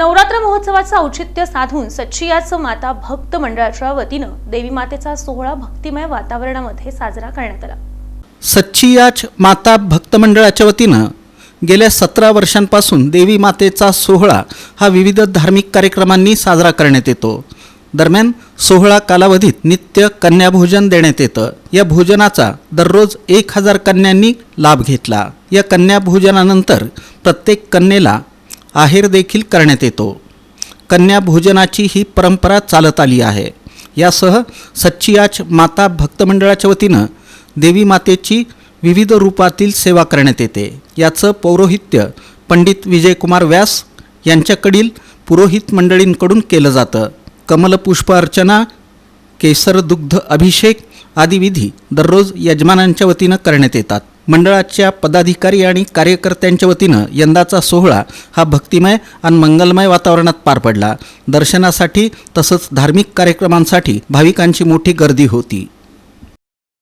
नवरात्र महोत्सवाचं औचित्य साधून सच्चियाचं माता भक्त मंडळाच्या वतीनं देवी मातेचा सोहळा भक्तिमय वातावरणामध्ये साजरा करण्यात आला. सच्चियाच माता भक्त मंडळाच्या वतीनं गेल्या सतरा वर्षांपासून देवी मातेचा सोहळा हा विविध धार्मिक कार्यक्रमांनी साजरा करण्यात येतो. दरम्यान सोहळा कालावधीत नित्य कन्याभोजन देण्यात येतं. या भोजनाचा दररोज एक हजार कन्यांनी लाभ घेतला. या कन्याभोजनानंतर प्रत्येक कन्येला आहेर देखील करण्यात येतो. कन्या भोजनाची ही परंपरा चालत आली आहे. यासह सच्चियाच माता भक्तमंडळाच्या वतीनं देवी मातेची विविध रूपातील सेवा करण्यात येते. याचं पौरोहित्य पंडित विजयकुमार व्यास यांच्याकडील पुरोहित मंडळींकडून केलं जातं. कमलपुष्प अर्चना केसर दुग्ध अभिषेक आदी विधी दररोज यजमानांच्या वतीनं करण्यात येतात. मंडळाच्या पदाधिकारी आणि कार्यकर्त्यांच्या वतीनं यंदाचा सोहळा हा भक्तिमय आणि मंगलमय वातावरणात पार पडला. दर्शनासाठी तसंच धार्मिक कार्यक्रमांसाठी भाविकांची मोठी गर्दी होती.